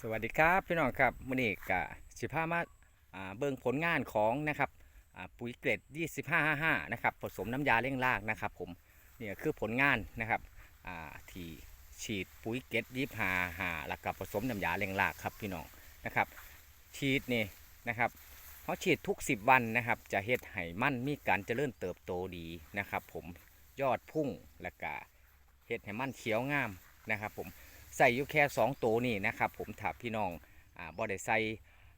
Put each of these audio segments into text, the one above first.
สวัสดีครับพี่น้องครับมื้อนี้ก็สิพามาอ่าเบิ่งผลงานของนะครับปุ๋ยเกรด 2555 นะครับผสมน้ำยาเร่งรากนะครับผมเนี่ยคือผลงานนะครับที่ฉีดปุ๋ยเกรด2555แล้วก็ผสมน้ำยาเร่งรากครับพี่น้องนะครับฉีดนี่นะครับเขาฉีดทุก 10 วันนะครับจะเฮ็ดให้มันมีการเจริญเติบโตดีนะครับผมยอดพุ่งแล้วก็เฮ็ดให้มันเขียวงามนะครับผม ใส่อยู่แค่2ตัวนี่นะครับผมถ้าพี่น้องอ่าบ่ได้ใส่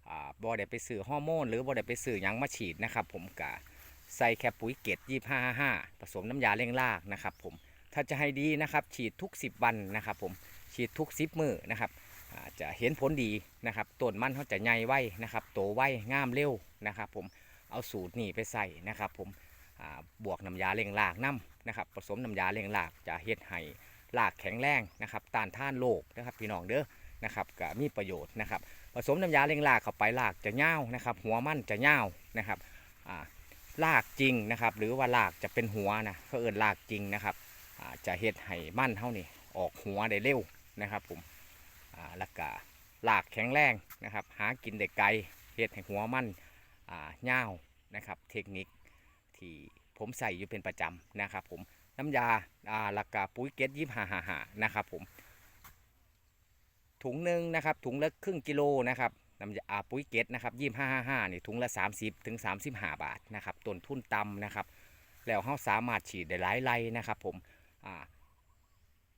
อ่าบ่ได้ไปซื้อฮอร์โมนหรือบ่ได้ไปซื้อหยังมาฉีดนะครับผมกะใส่แค่ปุ๋ยเกต2555ผสมน้ำยาเร่งรากนะครับผมถ้าจะให้ดีนะครับฉีดทุก 10 วันนะครับผมฉีดทุก 10 มือนะครับจะเห็นผลดีนะครับต้นมันเขาจะใหญ่ไวนะครับโตไวงามเร็วนะครับผมเอาสูตรนี่ไปใส่นะครับผมบวกน้ำยาเร่งรากน้ำนะครับผสมน้ำยาเร่งรากจะเฮ็ดให้ รากแข็งแรงนะครับต้านทานโรคนะครับพี่น้องเด้อนะครับก็มีประโยชน์นะครับผสมน้ำยาเร่งรากเข้าไปรากจะเง่านะครับ หัวมันจะเง่านะครับอ่ารากจริงนะครับ หรือว่ารากจะเป็นหัวนะเขาเอิ้นรากจริงนะครับจะเฮ็ดให้มันเท่านี้ออกหัวได้เร็วนะครับผมแล้วก็รากแข็งแรงนะครับ หากินได้ไกลเฮ็ดให้หัวมันอ่าเง่านะครับ เทคนิคที่ผมใส่อยู่เป็นประจำนะครับผม น้ำยาอ่าหลักกาปุ๋ยเกตยี่ห้าห้าห้านะครับผม ถุงหนึ่งนะครับ ถุงละครึ่งกิโลนะครับน้ำยาปุ๋ยเกตนะครับยี่ห้าห้าห้านี่ถุงละสามสิบถึงสามสิบห้าบาทนะครับต้นทุนต่ำนะครับ แล้วเขาสามารถฉีดได้หลายไร่นะครับผมอ่า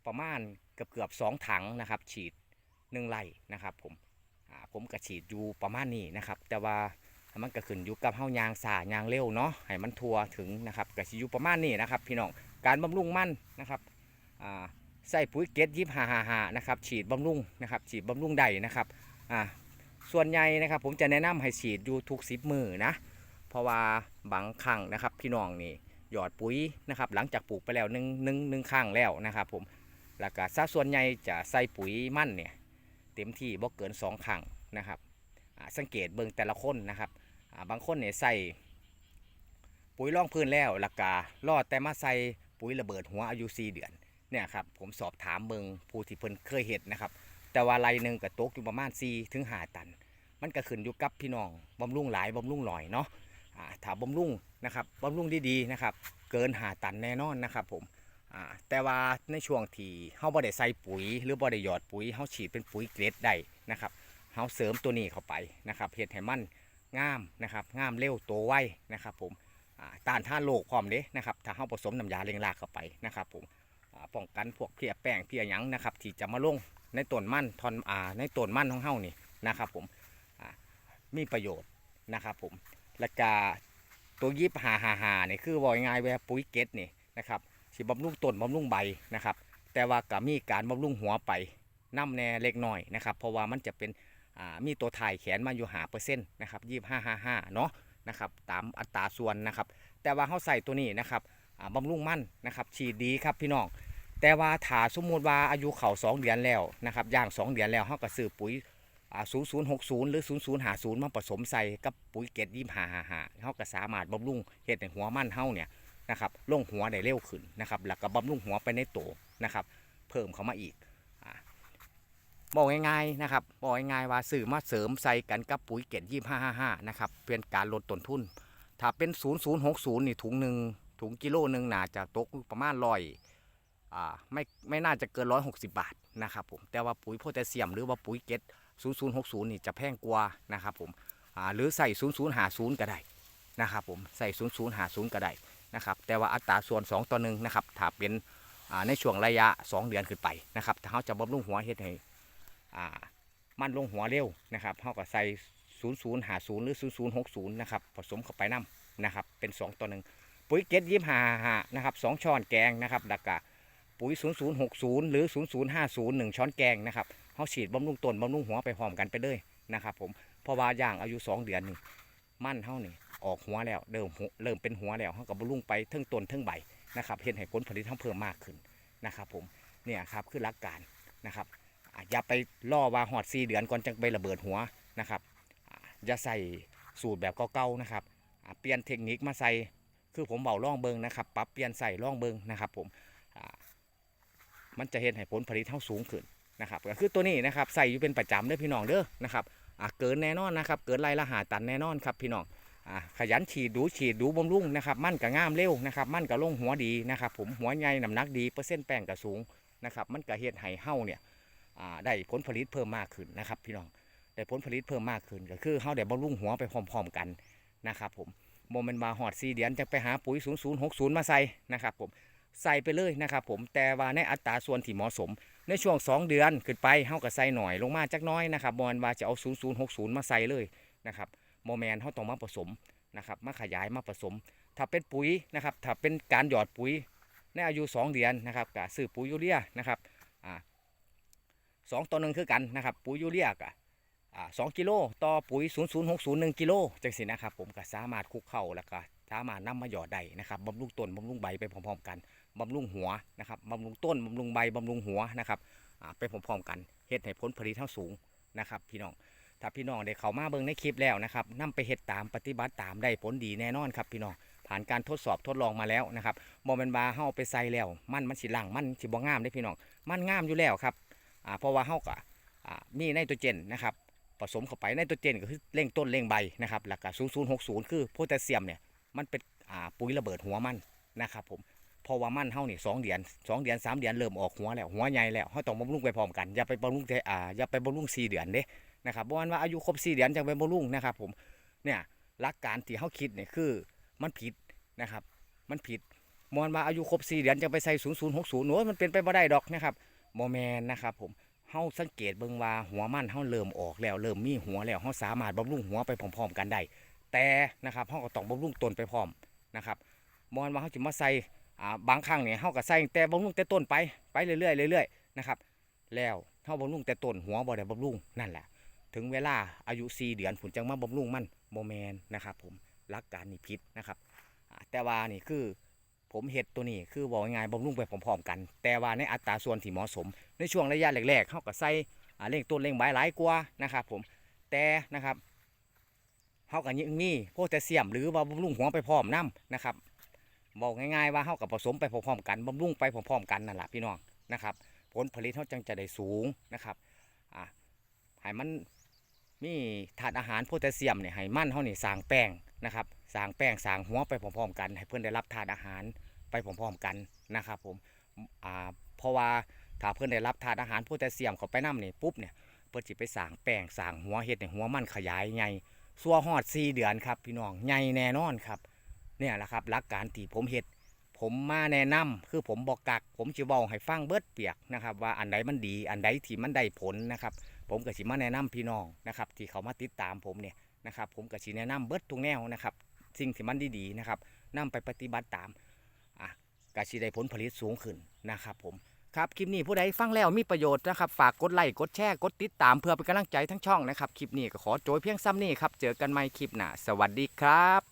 ประมาณเกือบเกือบสองถังนะครับ ฉีดหนึ่งไร่นะครับ ผมอ่าผมก็ฉีดอยู่ประมาณนี้นะครับ แต่ว่ามันก็ขึ้นอยู่กับเฮายางสายางเร็วเนาะให้มันทัวถึงนะครับก็สิอยู่ประมาณนี้นะครับ พี่น้อง การบำรุงมันนะครับใส่ปุ๋ยเกตยิบหาหาหานะครับฉีดบำรุงนะครับฉีดบำรุงใดนะครับส่วนใหญ่นะครับผมจะแนะนำให้ฉีดอยู่ทุกสิบมือนะเพราะว่าบางครั้งนะครับพี่น้องนี่หยอดปุ๋ยนะครับหลังจากปลูกไปแล้วหนึ่งหนึ่งหนึ่งครั้งแล้วนะครับผมแล้วก็สัดส่วนใหญ่จะใส่ปุ๋ยมั่นเนี่ยเต็มที่บ่เกินสองครั้งนะครับสังเกตเบิ่งแต่ละคนนะครับบางคนเนี่ยใส่ปุ๋ยร่องพื้นแล้วแล้วก็รอดแต่มาใส่ ปุ๋ยระเบิดหัวอายุ4เดือนเนี่ยครับผมสอบถามเบิงผู้ที่เพิ่นเคยเห็นนะครับ แต่ว่าไรหนึ่งก็ตกอยู่ประมาณ4ถึง5ตัน มันก็ขึ้นอยู่กับพี่น้องบำรุงหลายบำรุงหน่อยเนาะอ่าถ้าบำรุงนะครับบำรุงดีๆนะครับเกินหาตันแน่นอนนะครับผมอ่าแต่ว่าในช่วงที่เฮาบ่ได้ใส่ปุ๋ย หรือบ่ได้หยอดปุ๋ยเฮาฉีดเป็นปุ๋ยเกรดได้นะครับเฮาเสริมตัวนี้เข้าไปนะครับเฮ็ดให้มันงามนะครับงามเร็วโตไวนะครับผม ต้านทานโรคพร้อมเด้นะครับถ้าเฮาผสมน้ำยาเลี้ยงรากเข้าไปนะครับผมป้องกันพวกเพียแป้งเพียหยังนะครับที่จะมาลงในต้นมันทอนอ่าในต้นมันของเฮานี่นะครับผมมีประโยชน์นะครับผมแล้วก็ตัวยิบหาหาหานี่คือบอกง่ายๆว่าปุ๋ยเกตนี่นะครับสิบำรุงต้นบำรุงใบนะครับ แต่ว่าก็มีการบำรุงหัวไปน้ำแน่เล็กน้อยนะครับ เพราะว่ามันจะเป็นมีตัวถ่ายแขนมาอยู่หาเปอร์เซ็นต์นะครับยี่ห้าห้าห้าเนาะ นะครับตามอัตราส่วนนะครับ แต่ว่าเขาใส่ตัวนี้นะครับบำรุงมั่นนะครับฉีดดีครับพี่น้องแต่ว่าถ้าสมมติว่าอายุเขาสองเดือนแล้วนะครับย่างสองเดือนแล้วเขาก็ซื้อปุ๋ยอ่าศูนย์ศูนย์หรือศูนย์ศูนย์หาศูนย์มาผสมใส่กับปุ๋ยเกตยี่ห้าห้าหาเขาก็สามารถบำรุงเห็ดในหัวมันเฮาเนี่ยนะครับลงหัวได้เร็วขึ้นนะครับแล้วก็บำรุงหัวไปในโตนะครับเพิ่มเข้ามาอีก บอกง่ายๆนะครับบอกง่ายๆว่าซื้อมาเสริมใส่กันกับปุ๋ยเกตยี่ห้าห้าห้านะครับเป็นการลดต้นทุน ถ้าเป็น0060นี่ถุงหนึ่งถุงกิโลหนึ่งน่าจะตกประมาณร้อยอ่าไม่ไม่น่าจะเกิน160บาทนะครับผมแต่ว่าปุ๋ยโพแทสเซียมหรือว่าปุ๋ยเกต0060นี่จะแพงกว่านะครับผมอ่าหรือใส่0050ก็ได้นะครับผมใส่0050ก็ได้นะครับแต่ว่าอัตราส่วน 2 ต่อหนึ่งนะครับถ้าเป็นอ่าในช่วงระยะ 2 เดือนขึ้นไปนะครับถ้าเขาจะบำรุงหัวเฮ็ดให้ อ่ามันลงหัวเร็วนะครับเขาก็ใส่0050 หรือ 0060 นะครับ ผสมเข้าไปน้ำนะครับ เป็น 2ต่อหนึ่งปุ๋ยเกตยี่ห้าหานะครับสองช้อนแกงนะครับแล้วก็ปุ๋ย 0060 หรือ 0050 1 ช้อนแกงนะครับเขาฉีดบำรุงต้นบำรุงหัวไปพร้อมกันไปเลยนะครับผมเพราะว่าอย่างอายุ 2 เดือนนี่มั่นเขานี่ออกหัวแล้วเริ่มเริ่มเป็นหัวแล้วเขาก็บำรุงไปทั้งต้นทั้งใบนะครับเห็นให้ผลผลิตเขาเพิ่มมากขึ้นนะครับผมเนี่ยครับคือหลักการนะครับ อย่าไปล่อว่าหอด4เดือนก่อนจะไประเบิดหัวนะครับอย่าใส่สูตรแบบเก่าๆนะครับเปลี่ยนเทคนิคมาใส่คือผมเบาล่องเบิงนะครับปรับเปลี่ยนใส่ล่องเบิงนะครับผมมันจะเห็นให้ผลผลิตเท่าสูงขึ้นนะครับก็คือตัวนี้นะครับใส่อยู่เป็นประจำเด้อพี่น้องเด้อนะครับเกินแน่นอนนะครับเกินไรละหาตันแน่นอนครับพี่น้องอขยันฉีดดูฉีดดูบำรุงนะครับมั่นกับง่ามเร็วนะครับมั่นกับลงหัวดีนะครับผมหัวใหญ่น้ำหนักดีเปอร์เซ็นต์แป้งกับสูงนะครับมันก็เฮ็ดให้เฮาเนี่ย ได้ผลผลิตเพิ่มมากขึ้นนะครับ พี่น้องได้ผลผลิตเพิ่มมากขึ้นก็คือเฮาได้บำรุงหัวไปพร้อมๆกันนะครับผมโมเมนต์มาหอด4เดือนจะไปหาปุ๋ย 0060 มาใส่นะครับผมใส่ไปเลยนะครับผมแต่ว่าในอัตราส่วนที่เหมาะสม ในช่วง 2 เดือนขึ้นไปเฮาก็ใส่หน่อยลงมาจักน้อยนะครับบอลว่าจะเอา 0060 มาใส่เลยนะครับโมแมนต์เฮาต้องมาผสมนะครับมาขยายมาผสม ถ้าเป็นปุ๋ยนะครับถ้าเป็นการหยอดปุ๋ยในอายุ 2 เดือนนะครับก็ซื้อปุ๋ยยูเรียนะครับอ่า สองต่อหนึ่งคือกันนะครับปุ๋ยยูเรียกอ่าสองกิโลต่อปุ๋ย 0060 1กิโลจังสินะครับผมก็สามารถคุกเข้าแล้วก็สามารถนำมาหยอดได้นะครับบำรุงต้นบำรุงใบไปพร้อมๆกันบำรุงหัวนะครับบำรุงต้นบำรุงใบบำรุงหัวนะครับอ่าไปพร้อมๆกันเฮ็ดให้ผลผลิตเท่าสูงนะครับพี่น้องถ้าพี่น้องได้เข้ามาเบิ่งในคลิปแล้วนะครับนำไปเฮ็ดตามปฏิบัติตามได้ผลดีแน่นอนครับพี่น้องผ่านการทดสอบทดลองมาแล้วนะครับบ่แม่นว่าเฮาไปใส่แล้ว มันมันสิหลังมันสิบ่งามได้พี่น้องมันงามอยู่แล้วครับ อ่าเพราะว่าเฮาก็อ่ามีไนโตรเจนนะครับผสมเข้าไปไนโตรเจนก็คือเร่งต้นเร่งใบนะครับแล้วก็0060 คือโพแทสเซียมเนี่ยมันเป็นอ่าปุ๋ยระเบิดหัวมันนะครับผมเพราะว่ามันเฮานี่สองเดือนสองเดือนสามเดือนเริ่มออกหัวแล้วหัวใหญ่แล้วเฮาต้องบำรุงไปพร้อมกันอย่าไปบำรุงแต่อ่าอย่าไปบำรุงสี่เดือนเด้นะครับบ่ว่าว่าอายุครบสี่เดือนจังไปบำรุงนะครับผมเนี่ยหลักการที่เฮาคิดเนี่ยคือมันผิดนะครับ มันผิดมอนว่าอายุครบสี่เดือนจังไปใส่ศูนย์ศูนย์หกศูนย์โน้มันเป็นไปบ่ได้ดอกนะครับ โมแมนนะครับผมเฮาสังเกตเบิ่งว่าหัวมันเฮาเริ่มออกแล้วเริ่มมีหัวแล้วเฮาสามารถบำรุงหัวไปพร้อมๆกันได้แต่นะครับเฮาก็ต้องบำรุงต้นไปพร้อมนะครับมอนว่าเฮาจะมาใส่อ่าบางครั้งเนี่ยเฮาก็ใส่แต่บำรุงแต่ต้นไปไปเรื่อยๆเรื่อยๆนะครับแล้วเฮาบำรุงแต่ต้นหัวบ่ได้บำรุงนั่นแหละ ถึงเวลาอายุ4เดือนผุนจังมาบำรุงมันโมแมนนะครับผมหลักการนี่ผิดนะครับแต่ว่านี่คือ ผมเห็ดตัวนี้คือบอกง่ายๆบำรุงไปพร้อมๆกัน แต่ว่าในอัตราส่วนที่เหมาะสม ในช่วงระยะแรกๆเฮาก็ใส่เร่งต้นเร่งใบหลายกว่านะครับผมแต่นะครับเฮาก็ยังมีโพแทสเซียมหรือว่าบำรุงหัวไปพร้อมน้ำนะครับบอกง่ายๆว่าเฮากับผสมไปพร้อมๆกันบำรุงไปพร้อมๆกันนั่นแหละพี่น้องนะครับ ผลผลิตเฮาจังจะได้สูงนะครับอ่าให้มันมีธาตุอาหารโพแทสเซียมเนี่ยให้มันเฮาเนี่สร้างแป้งนะครับ สางแป้งสางหัวไปพร้อมๆกัน ให้เพื่อนได้รับธาตุอาหารไปพร้อมๆกันนะครับผมอ่าเพราะว่าถ้าเพื่อนได้รับธาตุอาหารโพแทสเซียมเข้าไปน้ำนี่ปุ๊บเนี่ยเพื่อนสิไปสางแป้งสางหัวเห็ดในหัวมันขยายใหญ่สัวหอด4เดือนครับพี่น้องใหญ่แน่นอนครับเนี่ยแหละครับหลักการที่ผมเห็ดผมมาแนะนำคือผมบอกกัก ผมจะบอกให้ฟังเบิดเปียกนะครับ ว่าอันใดมันดีอันใดที่มันได้ผลนะครับ ผมก็สิมาแนะนำพี่น้องนะครับ ที่เขามาติดตามผมเนี่ยนะครับ ผมก็สิแนะนำเบิดทุกแนวนะครับ สิ่งที่มันดีๆนะครับนำไปปฏิบัติตามอะกระชีได้ผลผลิตสูงขึ้นนะครับผมครับคลิปนี้ผู้ใดฟังแล้วมีประโยชน์นะครับฝากกดไลค์กดแชร์กดติดตามเพื่อเป็นกำลังใจทั้งช่องนะครับคลิปนี้ก็ขอโจยเพียงซ้ำนี้ครับเจอกันใหม่คลิปหน้าสวัสดีครับ